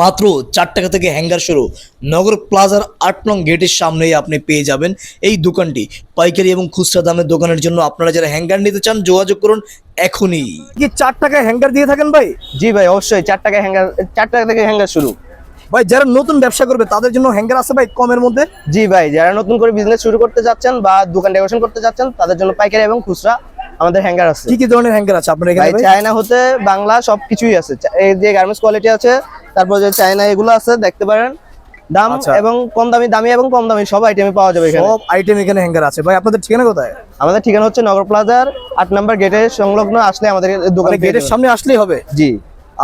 মাত্র চার টাকা থেকে হ্যাঙ্গার শুরু। নগর প্লাজার আট নং গেটের সামনেই আপনি পেয়ে যাবেন এই দোকানটি। পাইকারি এবং খুচরা দামের দোকানের জন্য আপনারা যারা হ্যাঙ্গার নিতে চান যোগাযোগ করুন এখনই। কি চার টাকায় হ্যাঙ্গার দিয়ে থাকেন ভাই? জি ভাই অবশ্যই চার টাকা হ্যাঙ্গার চার টাকা থেকে হ্যাঙ্গার শুরু। ভাই যারা নতুন ব্যবসা করবে তাদের জন্য হ্যাঙ্গার আছে ভাই কমের মধ্যে? জি ভাই যারা নতুন করে বিজনেস শুরু করতে যাচ্ছেন বা দোকান ডেকোরেশন করতে যাচ্ছেন তাদের জন্য পাইকারি এবং খুচরা আমাদের হ্যাঙ্গার আছে। কি কি ধরনের হ্যাঙ্গার আছে আপনার এখানে? চায়না হতে বাংলা সবকিছুই আছে। এই যে গার্মেন্টস কোয়ালিটি আছে তারপর যে চায়না এগুলো আছে দেখতে পারেন। দাম আচ্ছা। এবং কম দামি দামি এবং কম দামি সব আইটেমে পাওয়া যাবে এখানে। সব আইটেম এখানে হ্যাঙ্গার আছে। ভাই আপনাদের ঠিকানা কোথায়? আমাদের ঠিকানা হচ্ছে নগর প্লাজার আট নাম্বার গেটের সংলগ্ন আসলে আমাদের দোকান মানে গেটের সামনে আসলেই হবে? জি।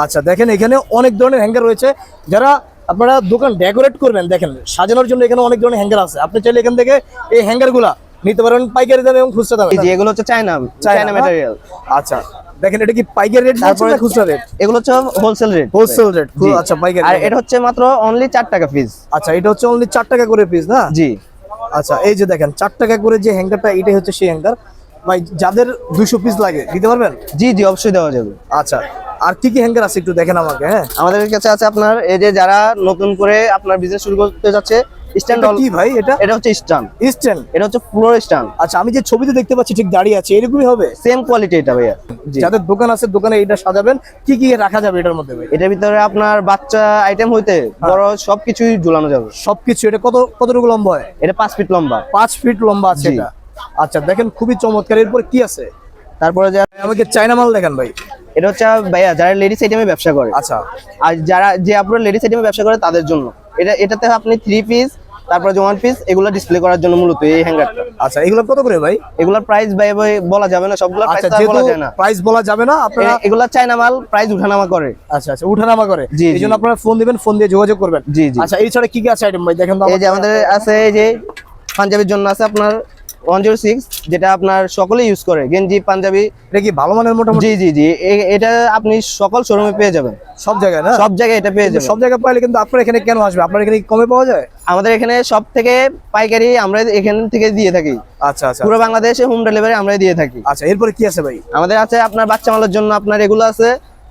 আচ্ছা দেখেন এখানে অনেক ধরনের হ্যাঙ্গার রয়েছে। যারা আপনারা দোকান ডেকোরেট করবেন দেখেন সাজানোর জন্য এখানে অনেক ধরনের হ্যাঙ্গার আছে। আপনি চাইলে এখান থেকে এই হ্যাঙ্গারগুলা নিতে পারেন পাইকারি দামে এবং খুচরা দামে। জি এগুলো হচ্ছে চায়না চায়না, ম্যাটেরিয়াল আচ্ছা দেখেন এটা কি পাইকারি রেট তারপরে খুচরা রেট এগুলো হচ্ছে হোলসেল রেট হোলসেল রেট। আচ্ছা পাইকারি আর এটা হচ্ছে মাত্র অনলি চার টাকা পিস আচ্ছা এটা হচ্ছে অনলি চার টাকা করে পিস না? জি। আচ্ছা এই যে দেখেন চার টাকা করে যে হ্যাঙ্গারটা এটাই হচ্ছে সেই হ্যাঙ্গার ভাই যাদের দুশো পিস লাগে দিতে পারবেন? জি জি অবশ্যই দেওয়া যাবে। আচ্ছা আর কি কি হ্যাঙ্গার আছে একটু দেখেন আমাকে হ্যাঁ? আমাদের কাছে আছে আপনার এই যে যারা নতুন করে আপনার বিজনেস শুরু করতে যাচ্ছে স্ট্যান্ড এটা কি ভাই এটা? এটা হচ্ছে স্ট্যান্ড ইস্টার্ন এটা হচ্ছে স্ট্যান্ড আচ্ছা আমি যে ছবিতে দেখতে পাচ্ছি ঠিক দাঁড়িয়ে আছে এরকমই হবে? সেম কোয়ালিটি এটা ভাইয়া। যাদের দোকান আছে দোকানে এটা সাজাবেন। কি কি রাখা যাবে এটার মধ্যে ভাই? এটার ভিতরে আপনার বাচ্চা আইটেম হইতে বড় সবকিছুই ঝুলানো যাবে। সবকিছু এটা কত কতটুকু লম্বা হয়? এটা পাঁচ ফিট লম্বা। পাঁচ ফিট লম্বা আছে। এটা। আচ্ছা দেখেন খুবই চমৎকার। এরপর কি আছে? তারপরে আমাকে চাইনা মাল দেখেন ভাই। এটা হচ্ছে ভাইয়া যারা লেডিস আইটেমে ব্যবসা করে। আচ্ছা। আর যারা যে আপনার লেডিস আইটেমে ব্যবসা করে তাদের জন্য। এটা এটাতে আপনি থ্রি পিস তারপরে যে ওয়ান পিস এগুলো ডিসপ্লে করার জন্য মূলত এই হ্যাঙ্গারটা আচ্ছা এগুলো কত করে ভাই? এগুলোর প্রাইস ভাই ভাই বলা যাবে না সবগুলোর প্রাইস আচ্ছা বলা যায় না। প্রাইস বলা যাবে না আপনারা এগুলা চায়না মাল প্রাইস উঠানামা করে। আচ্ছা আচ্ছা উঠানামা করে। জি, এই জন্য আপনারা ফোন দিবেন ফোন দিয়ে যোগাযোগ করবেন। জি, জি। আচ্ছা এই ছাড়া কি কি আছে আইটেম ভাই? দেখেন তো এই যে আমাদের আছে এই যে পাঞ্জাবির জন্য আছে আপনার ওয়ান জিরো সিক্স যেটা আপনার সকলে ইউজ করে। গেঞ্জি পাঞ্জাবি। এটা কি ভালো মানের মোটামুটি? জি জি জি। এটা আপনি সকল শোরুমে পেয়ে যাবেন। সব জায়গায় না? সব জায়গায় এটা পেয়ে যাবেন। সব জায়গায় পাইলে কিন্তু আপনার এখানে কেন আসবে? আপনার এখানে কমে পাওয়া যায়? আমাদের এখানে সব থেকে পাইকারি আমরা এখান থেকে দিয়ে থাকি। আচ্ছা আচ্ছা। পুরো বাংলাদেশে হোম ডেলিভারি আমরা দিয়ে থাকি। আচ্ছা এরপরে কি আছে ভাই? আমাদের আছে আপনার বাচ্চা মালের জন্য আপনার এগুলো আছে।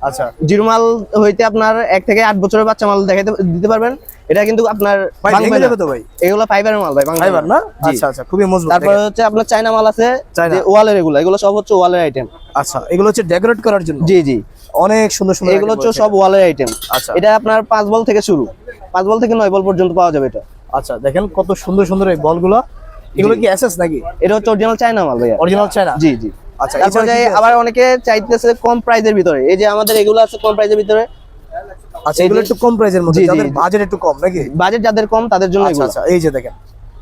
আচ্ছা। জিরো মাল হইতে আপনার এক থেকে আট বছরের বাচ্চা মাল দেখাইতে দিতে পারবেন। এটা কিন্তু আপনার ভাই ভাঙবে না। তো ভাই? এগুলো ফাইবারের মাল ভাই ফাইবার না? আচ্ছা আচ্ছা খুবই মজবুত। তারপরে। হচ্ছে আপনার চায়না মাল আছে। যে ওয়ালের এগুলো এগুলো সব হচ্ছে ওয়ালের আইটেম আচ্ছা এগুলো হচ্ছে ডেকোরেট করার জন্য? জি জি। অনেক সুন্দর সুন্দর এগুলো হচ্ছে সব ওয়ালের আইটেম আচ্ছা। এটা আপনার পাঁচ বল থেকে শুরু। পাঁচ বল থেকে নয় বল পর্যন্ত পাওয়া যাবে এটা। আচ্ছা দেখেন কত সুন্দর সুন্দর এই বলগুলো। এগুলো কি এসএস নাকি? এটা হচ্ছে অরিজিনাল চায়না মাল ভাইয়া। Original China? জি জি। আচ্ছা তারপরে? আবার অনেকে চাইতেছে কম প্রাইজের ভিতরে। এই যে আমাদের এগুলো আছে কম প্রাইজের ভিতরে আচ্ছা এগুলো একটু কম মধ্যে। যাদের বাজেট একটু কম নাকি? বাজেট যাদের কম তাদের জন্য আচ্ছা আচ্ছা এই যে দেখেন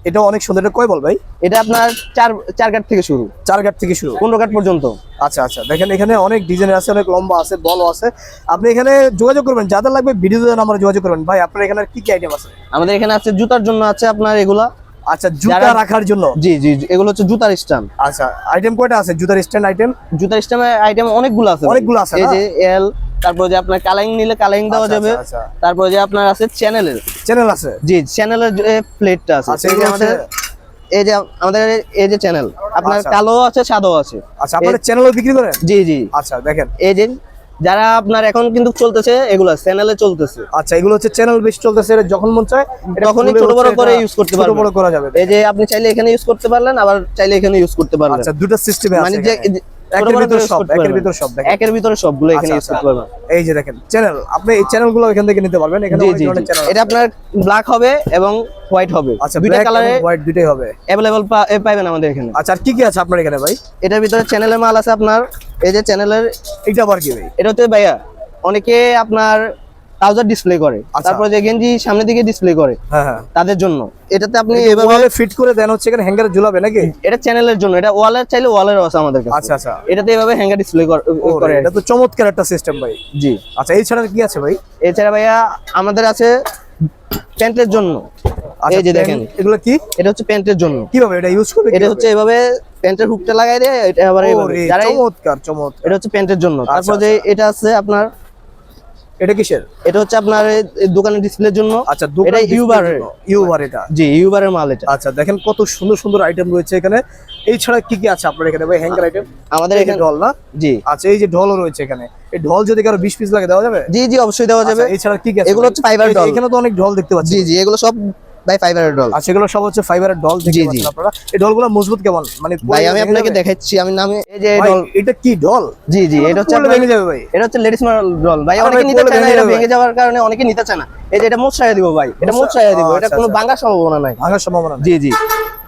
এটা অনেক সুন্দর এটা কয় বল ভাই? এটা আপনার চার চার কাঠ থেকে শুরু। চার গাট থেকে শুরু। পনেরো কাঠ পর্যন্ত। আচ্ছা আচ্ছা দেখেন এখানে অনেক ডিজাইন আছে অনেক লম্বা আছে বলও আছে। আপনি এখানে যোগাযোগ করবেন যাদের লাগবে নাম্বারে যোগাযোগ করবেন। ভাই আপনার এখানে কি কি আইটেম আছে? আমাদের এখানে আছে জুতার জন্য আছে আপনার এগুলা। আচ্ছা জুতা রাখার জন্য? জি জি এগুলো হচ্ছে জুতার স্ট্যান্ড আচ্ছা আইটেম কয়টা আছে? জুতার স্ট্যান্ড আইটেম জুতার স্ট্যান্ডের আইটেম অনেকগুলো আছে অনেকগুলো আছে এই যে এল তারপরে যে আপনার কালাইং নিলে কালাইং দেওয়া আচ্ছা, যাবে। আচ্ছা, আচ্ছা। তারপরে যে আপনার আছে চ্যানেলের চ্যানেল আছে? জি চ্যানেলের যে প্লেটটা আছে। এই যে আমাদের এই যে আমাদের এই যে চ্যানেল আপনার। কালো আছে সাদা আছে। আচ্ছা আপনারা চ্যানেলও বিক্রি করেন? জি জি। আচ্ছা দেখেন। এই যে যারা আপনার এখন কিন্তু চলতেছে এগুলো চ্যানেলে চলতেছে। আচ্ছা এগুলো হচ্ছে চ্যানেল বেশি চলতেছে যখন মন চায় তখনই ছোট বড় করে ইউজ করতে ছোট বড় করা যাবে। এই যে আপনি চাইলে এখানে ইউজ করতে পারলেন আবার চাইলে এখানে ইউজ করতে পারবেন আচ্ছা দুটো সিস্টেমে আছে মানে যে এখানে। ছোট একের ভিতরে সব একের ভিতরে সব দেখেন। একের ভিতরে সবগুলো এখানে আচ্ছা, ইউজ করতে আচ্ছা। পারবেন। এই যে দেখেন চ্যানেল আপনি এই চ্যানেলগুলো এখান থেকে নিতে পারবেন। এখানে অনেক জি ধরনের জি। চ্যানেল এটা আপনার ব্ল্যাক হবে এবং হোয়াইট হবে। আচ্ছা দুইটা কালারে হোয়াইট হবে। পাবেন আমাদের এখানে। আচ্ছা আর কি কি আছে আপনার এখানে ভাই? এটার ভিতরে চ্যানেলের মাল আছে আপনার এই যে চ্যানেলের এটা আবার কি ভাই? এটা হচ্ছে ভাইয়া অনেকে আপনার ট্রাউজার ডিসপ্লে করে। আচ্ছা। তারপরে যে গেঞ্জি সামনের দিকে ডিসপ্লে করে হ্যাঁ হ্যাঁ। তাদের জন্য। এটাতে আপনি এভাবে ফিট করে দেন হচ্ছে এখানে হ্যাঙ্গারে ঝুলাবে নাকি? এটা চ্যানেলের জন্য। এটা ওয়ালের চাইলে ওয়ালেরও আছে আমাদের কাছে। আচ্ছা আচ্ছা। এটাতে এভাবে হ্যাঙ্গার ডিসপ্লে করে এটা তো চমৎকার একটা সিস্টেম ভাই। জি। আচ্ছা এই ছাড়া কি আছে ভাই? এছাড়া ভাইয়া আমাদের আছে প্যান্টের জন্য। আচ্ছা এই যে দেখেন। এগুলো কি? এটা হচ্ছে প্যান্টের জন্য। কীভাবে এটা ইউজ করবে এটা হচ্ছে এভাবে প্যান্টের হুকটা লাগাই দিয়ে এটা আবার চমৎকার চমৎকার। এটা হচ্ছে প্যান্টের জন্য। তারপর আচ্ছা, যে এটা আছে আপনার এটা কিসের? এটা হচ্ছে আপনার দোকানের ডিসপ্লের জন্য। আচ্ছা এটা ইউবার ইউবার এটা। জি ইউবারের মাল এটা। আচ্ছা দেখেন কত সুন্দর সুন্দর আইটেম রয়েছে এখানে। এই ছাড়া কি কি আছে আপনার এখানে? ভাই হ্যাঙ্গার আইটেম আমাদের এখানে ঢল না? জি। আচ্ছা এই যে ঢলও রয়েছে এখানে। এই ঢল যদি কারও বিশ পিস লাগে দেওয়া যাবে? জি জি অবশ্যই দেওয়া যাবে। আচ্ছা, এছাড়া কি কি আছে এগুলো হচ্ছে ফাইবার ঢল। এখানে তো অনেক ঢল দেখতে পাচ্ছি। জি জি এগুলো সব বাই ফাইবারের ডল আচ্ছা এগুলো সব হচ্ছে ফাইবারের দেখতে জি, জি। আপনারা এই ঢলগুলো মজবুত কেমন মানে ভাই আমি আপনাকে? দেখাচ্ছি আমি নামে এই যে ডল এটা কি ঢল জি জি এটা হচ্ছে ভেঙে যাবে ভাই এটা হচ্ছে লেডিস ডল ভাই অনেকে নিতে চায় না এটা। ভেঙে যাওয়ার কারণে অনেকে নিতে চায় না এই যে এটা দিব ভাই এটা সাইয়া দিব এটা আচ্ছা, কোনো আচ্ছা। ভাঙার সম্ভাবনা নাই ভাঙার সম্ভাবনা। জি জি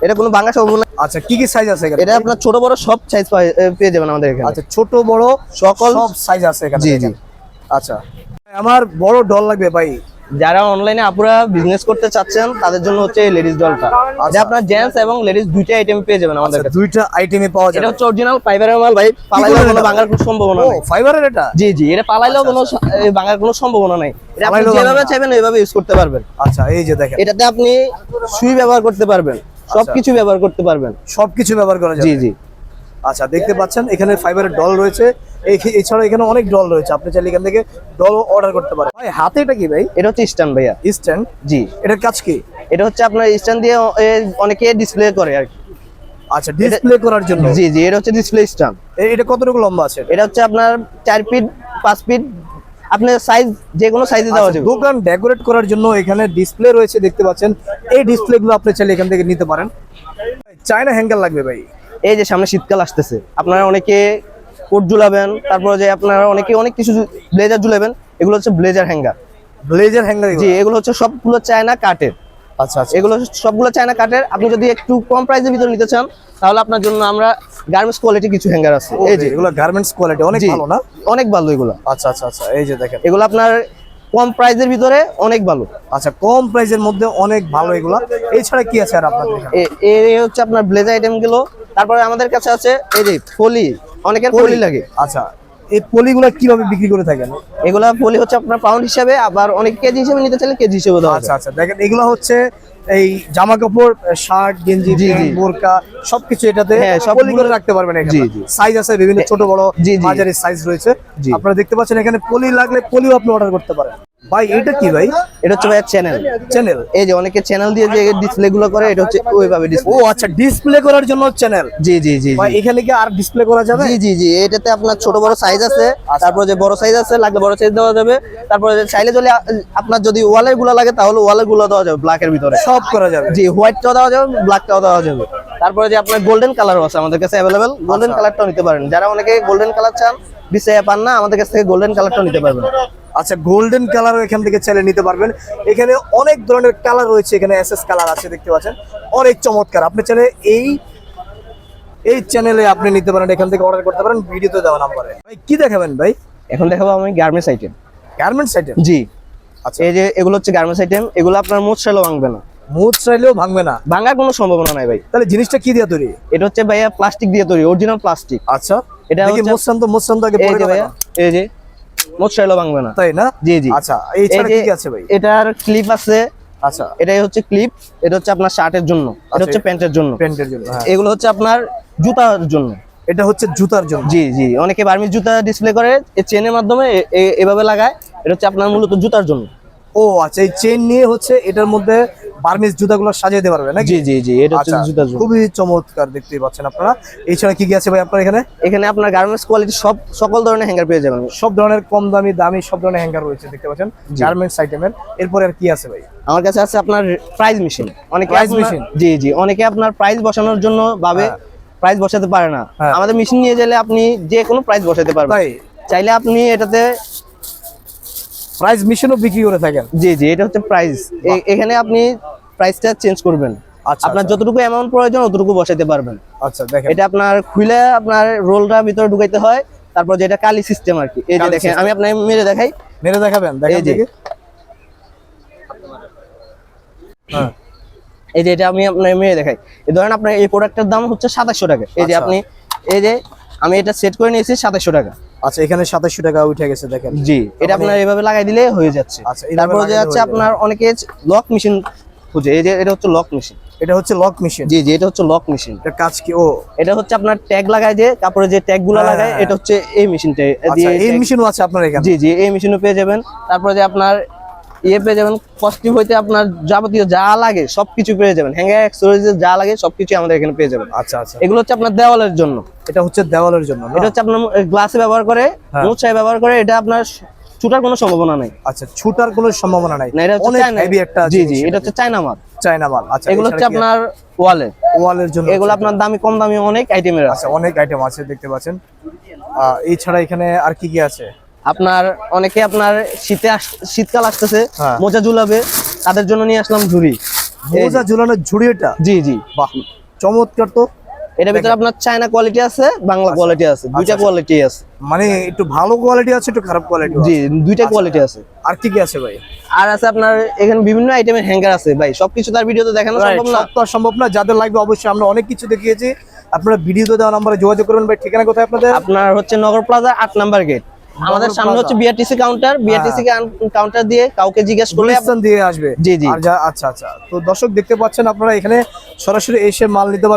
এটা কোনো ভাঙার সম্ভাবনা নাই। আচ্ছা কি কি সাইজ আছে এখানে এটা আপনার ছোট বড় সব সাইজ পেয়ে যাবেন আমাদের এখানে আচ্ছা ছোট বড় সকল সব সাইজ আছে এখানে জি, দেখেন। আচ্ছা আমার বড় ডল লাগবে ভাই যারা অনলাইনে আপুরা বিজনেস করতে চাচ্ছেন তাদের জন্য হচ্ছে এই লেডিস ডলটা যে আপনার জেন্টস এবং লেডিস দুইটা আইটেম পেয়ে যাবেন আমাদের আচ্ছা কাছে। দুইটা আইটেমে পাওয়া যাবে। এটা হচ্ছে অরিজিনাল ফাইবারের মাল ভাই। পালাইলেও কোনো? ভাঙার কোনো সম্ভাবনা নাই। ফাইবারের এটা? জি জি এটা পালাইলেও কোনো স- ভাঙার কোনো সম্ভাবনা নাই। এটা আপনি যেভাবে চাইবেন ওইভাবে ইউজ করতে পারবেন। আচ্ছা এই যে দেখেন। এটাতে আপনি সুই ব্যবহার করতে পারবেন। সবকিছু ব্যবহার করতে পারবেন। সবকিছু ব্যবহার করা যাবে। জি জি। আচ্ছা দেখতে পাচ্ছেন এখানে ফাইবারের ডল রয়েছে। এই- এছাড়া এখানে অনেক ডল রয়েছে। আপনি চাইলে এখান থেকে ডল অর্ডার করতে পারেন। ভাই হাতে এটা কি ভাই? এটা হচ্ছে স্ট্যান্ড ভাইয়া। স্ট্যান্ড জি। এটার কাজ কি? এটা হচ্ছে আপনার স্ট্যান্ড দিয়ে অনেকে ডিসপ্লে করে আর কি। আচ্ছা ডিসপ্লে করার জন্য? জি জি এটা হচ্ছে ডিসপ্লে স্ট্যান্ড এটা কতটুকু লম্বা আছে? এটা হচ্ছে আপনার চার ফিট পাঁচ ফিট আপনার সাইজ যে কোনো সাইজে দেওয়া যাবে। দোকান ডেকোরেট করার জন্য এখানে ডিসপ্লে রয়েছে দেখতে পাচ্ছেন। এই ডিসপ্লে গুলো আপনি চাইলে এখান থেকে নিতে পারেন। চায়না হ্যাঙ্গার লাগবে ভাই। এই যে সামনে শীতকাল আসতেছে আপনারা অনেকে কোট ঝুলাবেন তারপরে যে আপনারা অনেকে অনেক কিছু ব্লেজার ঝুলাবেন এগুলো হচ্ছে ব্লেজার হ্যাঙ্গার। ব্লেজার হ্যাঙ্গার জি এগুলো হচ্ছে সবগুলো চায়না কাটের আচ্ছা আচ্ছা। এগুলো সবগুলো চায়না কাটের আপনি যদি একটু কম প্রাইসের ভিতরে নিতে চান তাহলে আপনার জন্য আমরা গার্মেন্টস কোয়ালিটি কিছু হ্যাঙ্গার আছে। এই যে। এগুলো গার্মেন্টস কোয়ালিটি অনেক ভালো না? অনেক ভালো এগুলো। আচ্ছা আচ্ছা আচ্ছা এই যে দেখেন। এগুলো আপনার কম প্রাইসের ভিতরে অনেক ভালো। আচ্ছা কম প্রাইসের মধ্যে অনেক ভালো এগুলা। এছাড়া কি আছে আর আপনাদের এখানে? এ- এই হচ্ছে আপনার ব্লেজার আইটেমগুলো। তারপরে আমাদের কাছে আছে এই যে ফলি অনেকের ফলি? লাগে। আচ্ছা এই পলিগুলো কীভাবে বিক্রি করে থাকেন? এগুলা পলি হচ্ছে আপনার পাউন্ড হিসাবে আবার অনেক কেজি হিসেবে নিতে চাইলে কেজি হিসেবে দেওয়া আচ্ছা আচ্ছা দেখেন এগুলো হচ্ছে এই জামা কাপড় শার্ট গেঞ্জি। বোরকা সবকিছু এটাতে হ্যাঁ, পলি করে রাখতে পারবেন এখানে। সাইজ আছে বিভিন্ন ছোট বড়। মাঝারি সাইজ রয়েছে। আপনারা দেখতে পাচ্ছেন এখানে পলি লাগলে পলিও আপনি অর্ডার করতে পারেন। ভাই এটা কি ভাই? এটা হচ্ছে ভাইয়া চ্যানেল চ্যানেল এই যে অনেকে চ্যানেল দিয়ে যে ডিসপ্লে গুলো করে এটা হচ্ছে ওইভাবে ও ডিসপ্লে আচ্ছা ডিসপ্লে করার জন্য চ্যানেল জি জি জি ভাই এখানে কি আর ডিসপ্লে করা যাবে? জি জি জি এটাতে আপনার ছোট বড় সাইজ আছে তারপরে যে বড় সাইজ আছে লাগলে বড় সাইজ দেওয়া যাবে। তারপরে যে চাইলে যদি আপনার যদি ওয়ালেরগুলো লাগে তাহলে ওয়ালেরগুলো দেওয়া যাবে ব্ল্যাকের ভিতরে। সব করা যাবে। জি হোয়াইটটাও দেওয়া যাবে ব্ল্যাকটাও দেওয়া যাবে। তারপরে যে আপনার গোল্ডেন কালারও আছে আমাদের কাছে অ্যাভেলেবেল গোল্ডেন কালারটাও নিতে পারেন। যারা অনেকে গোল্ডেন কালার চান বিছাইয়া পান না আমাদের কাছ থেকে গোল্ডেন কালারটাও নিতে পারবেন। আচ্ছা গোল্ডেন কালারও এখান থেকে চাইলে নিতে পারবেন। এখানে অনেক ধরনের কালার রয়েছে এখানে এসএস কালার আছে দেখতে পাচ্ছেন। অনেক চমৎকার। আপনি চাইলে এই এই চ্যানেলে আপনি নিতে পারেন এখান থেকে অর্ডার করতে পারেন ভিডিওতে দেওয়া নাম্বারে। ভাই কি দেখাবেন ভাই? এখন দেখাবো আমি গার্মেন্টস আইটেম গার্মেন্টস আইটেম জি। আচ্ছা। এই যে এগুলো হচ্ছে গার্মেন্টস আইটেম এগুলো আপনার মোট ভাঙবে না। চাইলেও ভাঙবে না? ভাঙার কোনো সম্ভাবনা নাই ভাই। তাহলে জিনিসটা কি দিয়ে তৈরি? এটা হচ্ছে ভাইয়া প্লাস্টিক দিয়ে তৈরি অরিজিনাল প্লাস্টিক আচ্ছা। এটা এটা কি হচ্ছে- মোসান্ত মোসান্ত আগে পরে ভাইয়া এই যে মোট সেলও ভাঙবে না। তাই না? জি জি। আচ্ছা এই কি আছে ভাই? এটার ক্লিপ আছে আচ্ছা। এটাই হচ্ছে ক্লিপ এটা হচ্ছে আপনার শার্টের জন্য এটা হচ্ছে আচ্ছা। প্যান্টের জন্য। প্যান্টের জন্য হ্যাঁ। এগুলো হচ্ছে আপনার জুতার জন্য। এটা হচ্ছে জুতার জন্য। জি জি। অনেকে বার্মিজ জুতা ডিসপ্লে করে এই চেনের মাধ্যমে এভাবে লাগায় এটা হচ্ছে আপনার মূলত জুতার জন্য। ও আচ্ছা এই চেন নিয়ে হচ্ছে এটার মধ্যে বার্মিস জুতাগুলো সাজিয়ে পারবে নাকি? জি জি জি এটা হচ্ছে আচ্ছা জুতার খুবই চমৎকার দেখতে পাচ্ছেন আপনারা। এছাড়া কি কি আছে ভাই আপনার এখানে? এখানে আপনার গার্মেন্টস কোয়ালিটি সব সকল ধরনের হ্যাঙ্গার পেয়ে যাবেন। সব ধরনের কম দামি দামি সব ধরনের হ্যাঙ্গার রয়েছে দেখতে পাচ্ছেন? গার্মেন্টস আইটেমের এরপরে আর কি আছে ভাই? আমার কাছে আছে আপনার প্রাইস মেশিন অনেকে Price মেশিন জি জি অনেকে আপনার প্রাইস বসানোর জন্য ভাবে হ্যাঁ। প্রাইস বসাতে পারে না। হ্যাঁ। আমাদের মেশিন নিয়ে গেলে আপনি যে কোনো প্রাইস বসাতে পারবেন। চাইলে আপনি এটাতে প্রাইস মিশনও বিক্রি করে থাকেন? জি জি এটা হচ্ছে প্রাইস এখানে আপনি প্রাইসটা চেঞ্জ করবেন। আচ্ছা আপনার আচ্ছা, যতটুকু অ্যামাউন্ট প্রয়োজন অতটুকু বসাইতে পারবেন। আচ্ছা দেখেন। এটা আপনার খুলে আপনার রোলটা ভিতরে ঢুকাইতে হয় তারপর যেটা কালি সিস্টেম আর কি। এই যে দেখেন আমি আপনাকে মেরে দেখাই। মেরে দেখাবেন দেখেন এই হ্যাঁ। এই যে এটা আমি আপনাকে মেরে দেখাই। এই ধরেন আপনার এই প্রোডাক্টের দাম হচ্ছে সাতাশশো টাকা। এই যে আচ্ছা। আপনি এই যে আমি এটা সেট করে নিয়েছি সাতাশশো টাকা। আচ্ছা এখানে সাতাশশো টাকা উঠে গেছে দেখেন। জি এটা আপনার এভাবে লাগাই দিলে হয়ে যাচ্ছে। আচ্ছা, তারপর যে হয়ে। আপনার অনেকে লক মেশিন খুঁজে এই যে এটা হচ্ছে লক মেশিন। এটা হচ্ছে লক মেশিন। জি জি এটা হচ্ছে লক মেশিন। এটা কাজ কি? ও। এটা হচ্ছে আপনার ট্যাগ লাগায় যে কাপড়ে যে ট্যাগগুলো হ্যাঁ, লাগায় হ্যাঁ। এটা হচ্ছে এই মেশিনটা আচ্ছা এই মেশিনও আছে আপনার এখানে? জি জি এই মেশিনও পেয়ে যাবেন। তারপরে যে আপনার ইয়ে পেয়ে যাবেন কস্টিউম হইতে আপনার যাবতীয় যা লাগে সবকিছু পেয়ে যাবেন। হ্যাঙ্গার অ্যাক্সেসরিজ যা লাগে সবকিছু আমাদের এখানে পেয়ে যাবেন। আচ্ছা আচ্ছা। এগুলো হচ্ছে আপনার দেওয়ালের জন্য। এটা হচ্ছে দেওয়ালের জন্য এটা হচ্ছে আপনার গ্লাসে ব্যবহার করে হ্যাঁ। মুছায় ব্যবহার করে এটা আপনার ছুটার কোনো সম্ভাবনা নাই। আচ্ছা ছুটার কোনো সম্ভাবনা নাই? না এটা হচ্ছে হেভি একটা জি জি এটা হচ্ছে চায়না মাল চায়না মাল আচ্ছা এগুলো হচ্ছে আপনার ওয়ালে ওয়ালের জন্য এগুলো আপনার দামি কম দামি অনেক আইটেমের আছে। আচ্ছা অনেক আইটেম আছে দেখতে পাচ্ছেন। এছাড়া এখানে আর কি কি আছে? আপনার অনেকে আপনার শীতে শীতকাল আসতেছে হ্যাঁ। মোজা ঝুলাবে তাদের জন্য নিয়ে আসলাম ঝুড়ি। মোজা ঝুলানোর ঝুড়ি এটা? জি জি। বাহ চমৎকার তো। এটার ভিতরে আপনার চায়না কোয়ালিটি আছে বাংলা কোয়ালিটি আছে দুইটা আচ্ছা। কোয়ালিটি আছে। মানে একটু ভালো কোয়ালিটি আছে একটু খারাপ কোয়ালিটি জি দুইটা কোয়ালিটি আছে। আর কি কি আছে ভাই? আর আছে আপনার এখানে বিভিন্ন আইটেমের হ্যাঙ্গার আছে ভাই। সবকিছু তার ভিডিওতে দেখানো সম্ভব না। তো সম্ভব না। যাদের লাগবে অবশ্যই আমরা অনেক কিছু দেখিয়েছি। আপনারা ভিডিওতে দেওয়া নাম্বারে যোগাযোগ করবেন ভাই। ঠিকানা কোথায় আপনাদের? আপনার হচ্ছে নগর প্লাজা আট নাম্বার গেট আমাদের সামনে। হচ্ছে বিআরটিসি কাউন্টার বিআরটিসি কাউন্টার দিয়ে কাউকে জিজ্ঞেস করলে দিয়ে আসবে জি, জি। আচ্ছা আচ্ছা তো দর্শক দেখতে পাচ্ছেন আপনারা এখানে সরাসরি এসে মাল নিতে